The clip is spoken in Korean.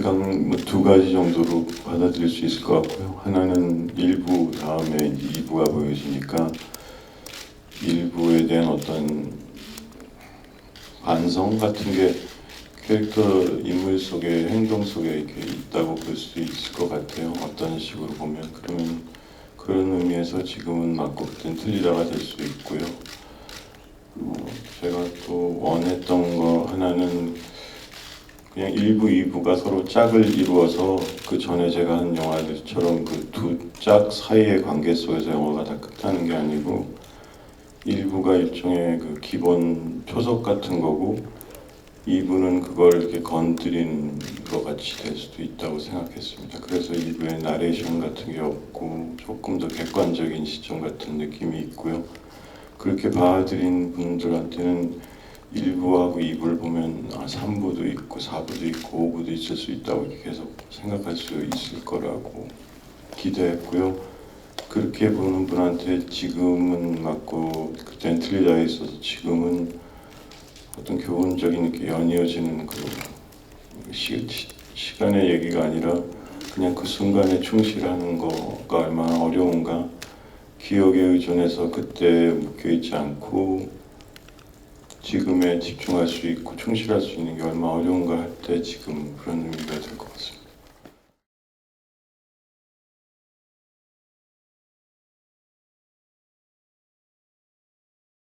대강 뭐두 가지 정도로 받아들일 수 있을 것 같고요. 하나는 일부 다음에 이제 2부가 보여지니까 일부에 대한 어떤 반성 같은 게 캐릭터 인물 속에 행동 속에 이렇게 있다고 볼 수 있을 것 같아요. 어떤 식으로 보면 그러면 그런 의미에서 지금은 맞고 그땐 틀리다가 될 수 있고요. 어, 제가 또 원했던 거 하나는 그냥 1부, 2부가 서로 짝을 이루어서 그 전에 제가 한 영화들처럼 그 두 짝 사이의 관계 속에서 영화가 다 끝나는 게 아니고 1부가 일종의 그 기본 초석 같은 거고 2부는 그걸 이렇게 건드린 것 같이 될 수도 있다고 생각했습니다. 그래서 2부에 나레이션 같은 게 없고 조금 더 객관적인 시점 같은 느낌이 있고요. 그렇게 봐드린 분들한테는 1부하고 2부를 보면 아, 3부도 있고 4부도 있고 5부도 있을 수 있다고 계속 생각할 수 있을 거라고 기대했고요. 그렇게 보는 분한테 지금은 맞고 그땐 틀리다 있어서 지금은 어떤 교훈적인 이렇게 연이어지는 그 시, 시, 시 간의 얘기가 아니라 그냥 그 순간에 충실하는 거가 얼마나 어려운가 기억에 의존해서 그때 묶여있지 않고 지금에 집중할 수 있고 충실할 수 있는 게 얼마나 어려운가 할 때 지금 그런 의미가 될 것 같습니다.